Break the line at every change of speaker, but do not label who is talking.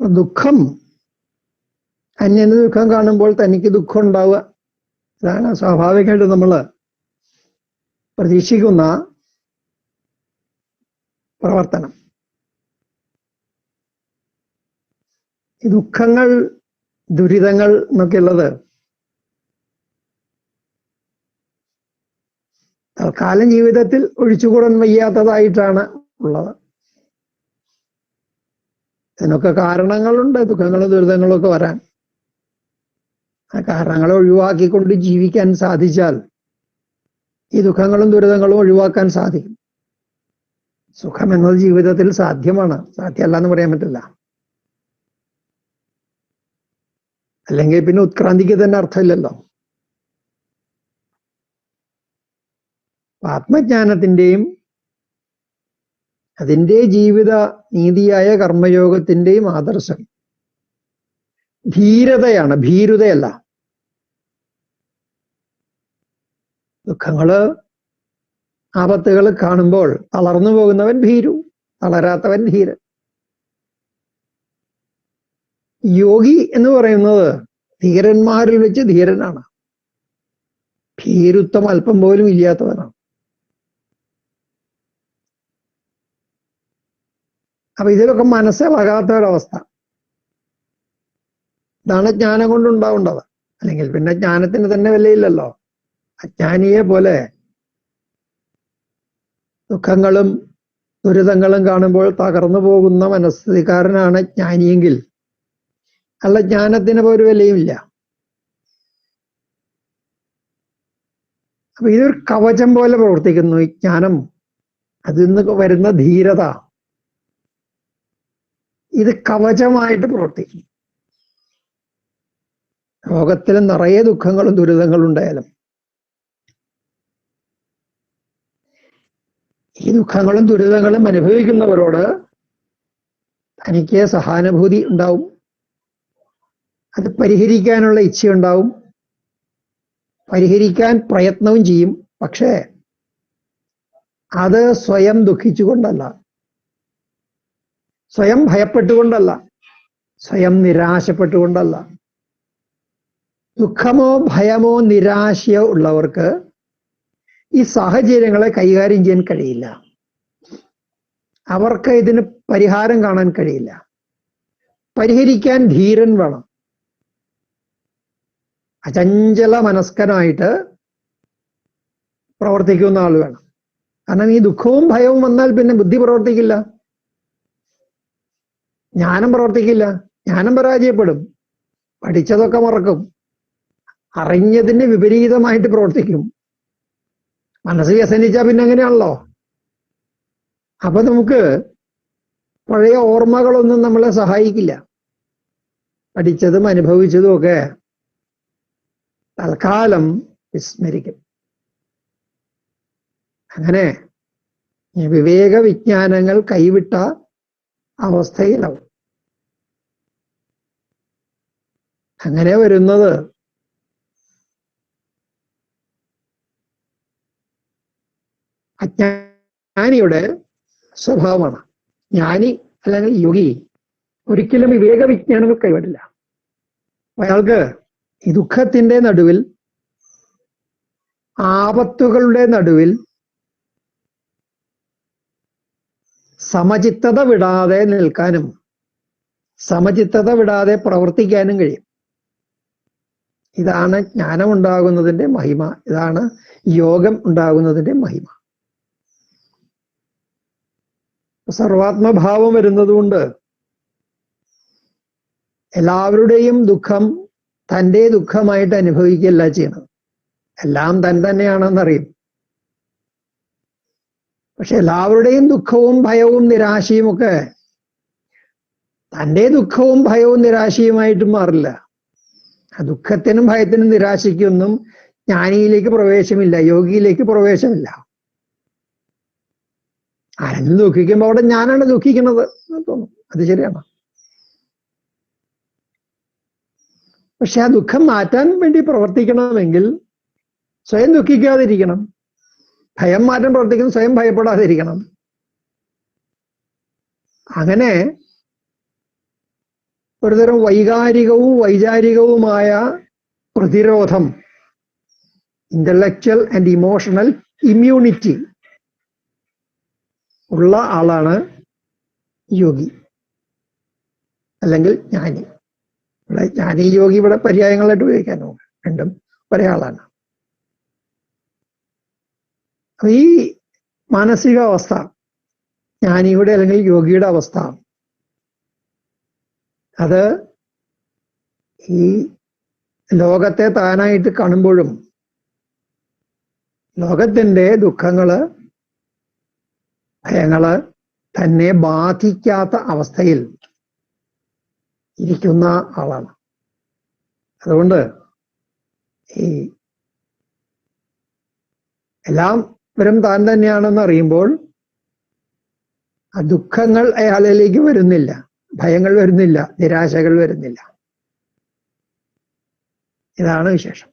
ദുഃഖം. അന്യന് ദുഃഖം കാണുമ്പോൾ തനിക്ക് ദുഃഖം ഉണ്ടാവുക. ഇതാണ് സ്വാഭാവികമായിട്ട് നമ്മൾ പ്രതീക്ഷിക്കുന്ന പ്രവർത്തനം. ഈ ദുഃഖങ്ങൾ ദുരിതങ്ങൾ എന്നൊക്കെയുള്ളത് തൽക്കാലം ജീവിതത്തിൽ ഒഴിച്ചുകൂടാൻ വയ്യാത്തതായിട്ടാണ് ഉള്ളത്. ഇതിനൊക്കെ കാരണങ്ങളുണ്ട് ദുഃഖങ്ങളും ദുരിതങ്ങളും ഒക്കെ വരാൻ. ആ കാരണങ്ങളെ ഒഴിവാക്കിക്കൊണ്ട് ജീവിക്കാൻ സാധിച്ചാൽ ഈ ദുഃഖങ്ങളും ദുരിതങ്ങളും ഒഴിവാക്കാൻ സാധിക്കും. സുഖം എന്നത് ജീവിതത്തിൽ സാധ്യമാണ്. സാധ്യമല്ല എന്ന് പറയാൻ പറ്റില്ല. അല്ലെങ്കിൽ പിന്നെ ഉത്ക്രാന്തിക്ക് തന്നെ അർത്ഥമില്ലല്ലോ. ആത്മജ്ഞാനത്തിന്റെയും അതിന്റെ ജീവിത നീതിയായ കർമ്മയോഗത്തിന്റെയും ആദർശം. ധീരതയാണ് ഭീരുതയല്ല. ദുഃഖങ്ങൾ ആപത്തുകൾ കാണുമ്പോൾ തളർന്നു പോകുന്നവൻ ഭീരു തളരാത്തവൻ ധീരൻ. യോഗി എന്ന് പറയുന്നത് ധീരന്മാരിൽ വെച്ച് ധീരനാണ്. ഭീരുത്വം അല്പം പോലും ഇല്ലാത്തവനാണ്. അപ്പൊ ഇതിലൊക്കെ മനസ്സേ വകാത്ത ഒരവസ്ഥ. ഇതാണ് ജ്ഞാനം കൊണ്ടുണ്ടാവേണ്ടത് അല്ലെങ്കിൽ പിന്നെ ജ്ഞാനത്തിന് തന്നെ വിലയില്ലല്ലോ. അജ്ഞാനിയെ പോലെ ദുഃഖങ്ങളും ദുരിതങ്ങളും കാണുമ്പോൾ തകർന്നു പോകുന്ന മനസ്ഥിതിക്കാരനാണ് ജ്ഞാനിയെങ്കിൽ. അല്ല ജ്ഞാനത്തിന് ഒരു വിലയുമില്ല. അപ്പൊ ഇതൊരു കവചം പോലെ പ്രവർത്തിക്കുന്നു ഈ ജ്ഞാനം. അതിൽ നിന്ന് വരുന്ന ധീരത. ഇത് കവചമായിട്ട് പ്രവർത്തിക്കും. ലോകത്തിൽ നിറയെ ദുഃഖങ്ങളും ദുരിതങ്ങളും ഉണ്ടായാലും ഈ ദുഃഖങ്ങളും ദുരിതങ്ങളും അനുഭവിക്കുന്നവരോട് തനിക്ക് സഹാനുഭൂതി ഉണ്ടാവും. അത് പരിഹരിക്കാനുള്ള ഇച്ഛയുണ്ടാവും പരിഹരിക്കാൻ പ്രയത്നവും ചെയ്യും. പക്ഷേ അത് സ്വയം ദുഃഖിച്ചുകൊണ്ടല്ല. സ്വയം ഭയപ്പെട്ടുകൊണ്ടല്ല സ്വയം നിരാശപ്പെട്ടുകൊണ്ടല്ല. ദുഃഖമോ ഭയമോ നിരാശയോ ഉള്ളവർക്ക് ഈ സാഹചര്യങ്ങളെ കൈകാര്യം ചെയ്യാൻ കഴിയില്ല. അവർക്ക് ഇതിന് പരിഹാരം കാണാൻ കഴിയില്ല. പരിഹരിക്കാൻ ധീരൻ വേണം. അചഞ്ചല മനസ്കനായിട്ട് പ്രവർത്തിക്കുന്ന ആൾ വേണം. കാരണം ഈ ദുഃഖവും ഭയവും വന്നാൽ പിന്നെ ബുദ്ധി പ്രവർത്തിക്കില്ല. ജ്ഞാനം പ്രവർത്തിക്കില്ല. ജ്ഞാനം പരാജയപ്പെടും. പഠിച്ചതൊക്കെ മറക്കും. അറിഞ്ഞതിന് വിപരീതമായിട്ട് പ്രവർത്തിക്കും. മനസ്സ് വ്യസനിച്ചാൽ പിന്നെ അങ്ങനെയാണല്ലോ. അപ്പൊ നമുക്ക് പഴയ ഓർമ്മകളൊന്നും നമ്മളെ സഹായിക്കില്ല. പഠിച്ചതും അനുഭവിച്ചതും ഒക്കെ തൽക്കാലം വിസ്മരിക്കും. അങ്ങനെ വിവേക വിജ്ഞാനങ്ങൾ കൈവിട്ട അവസ്ഥയിലാവും. അങ്ങനെ വരുന്നത്. അജ്ഞാനിയുടെ സ്വഭാവമാണ്. ജ്ഞാനി അല്ലെങ്കിൽ യോഗി ഒരിക്കലും വിവേക വിജ്ഞാനങ്ങൾ കൈവിടില്ല. അയാൾക്ക് ഈ ദുഃഖത്തിന്റെ നടുവിൽ ആപത്തുകളുടെ നടുവിൽ സമചിത്തത വിടാതെ നിൽക്കാനും സമചിത്തത വിടാതെ പ്രവർത്തിക്കാനും കഴിയും. ഇതാണ് ജ്ഞാനം ഉണ്ടാകുന്നതിന്റെ മഹിമ. ഇതാണ് യോഗം ഉണ്ടാകുന്നതിന്റെ മഹിമ. സർവാത്മഭാവം വരുന്നതുകൊണ്ട് എല്ലാവരുടെയും ദുഃഖം തന്റെ ദുഃഖമായിട്ട് അനുഭവിക്കുകയല്ല ചെയ്യണം എല്ലാം തൻ തന്നെയാണെന്നറിയും. പക്ഷെ എല്ലാവരുടെയും ദുഃഖവും ഭയവും നിരാശയും ഒക്കെ തന്റെ ദുഃഖവും ഭയവും നിരാശയുമായിട്ടും മാറില്ല. ദുഃഖത്തിനും ഭയത്തിനും നിരാശയ്ക്കൊന്നും ജ്ഞാനിയിലേക്ക് പ്രവേശമില്ല യോഗിയിലേക്ക് പ്രവേശമില്ല. ആരെങ്കിലും ദുഃഖിക്കുമ്പോൾ അവിടെ ഞാനാണ് ദുഃഖിക്കുന്നത് തോന്നും. അത് ശരിയാണ്. പക്ഷെ ആ ദുഃഖം മാറ്റാൻ വേണ്ടി പ്രവർത്തിക്കണമെങ്കിൽ സ്വയം ദുഃഖിക്കാതിരിക്കണം. ഭയം മാറ്റാൻ പ്രവർത്തിക്കുന്ന സ്വയം ഭയപ്പെടാതിരിക്കണം. അങ്ങനെ ഒരുതരം വൈകാരികവും വൈചാരികവുമായ പ്രതിരോധം. ഇന്റലക്ച്വൽ ആൻഡ് ഇമോഷണൽ ഇമ്മ്യൂണിറ്റി ഉള്ള ആളാണ് യോഗി. അല്ലെങ്കിൽ ജ്ഞാനി. ഇവിടെ ജ്ഞാനി യോഗി ഇവിടെ പര്യായങ്ങളായിട്ട് ഉപയോഗിക്കാനോ രണ്ടും ഒരേ ആളാണ്. ഈ മാനസികാവസ്ഥ ജ്ഞാനിയുടെ അല്ലെങ്കിൽ യോഗിയുടെ അവസ്ഥ അത് ഈ ലോകത്തെ താനായിട്ട് കാണുമ്പോഴും ലോകത്തിന്റെ ദുഃഖങ്ങൾ ഭയങ്ങൾ തന്നെ ബാധിക്കാത്ത അവസ്ഥയിൽ ഇരിക്കുന്ന ആളാണ്. അതുകൊണ്ട് ഈ എല്ലാം വരും താൻ തന്നെയാണെന്ന് അറിയുമ്പോൾ ആ ദുഃഖങ്ങൾ അയാളിലേക്ക് വരുന്നില്ല. ഭയങ്ങൾ വരുന്നില്ല നിരാശകൾ വരുന്നില്ല. ഇതാണ് വിശേഷം.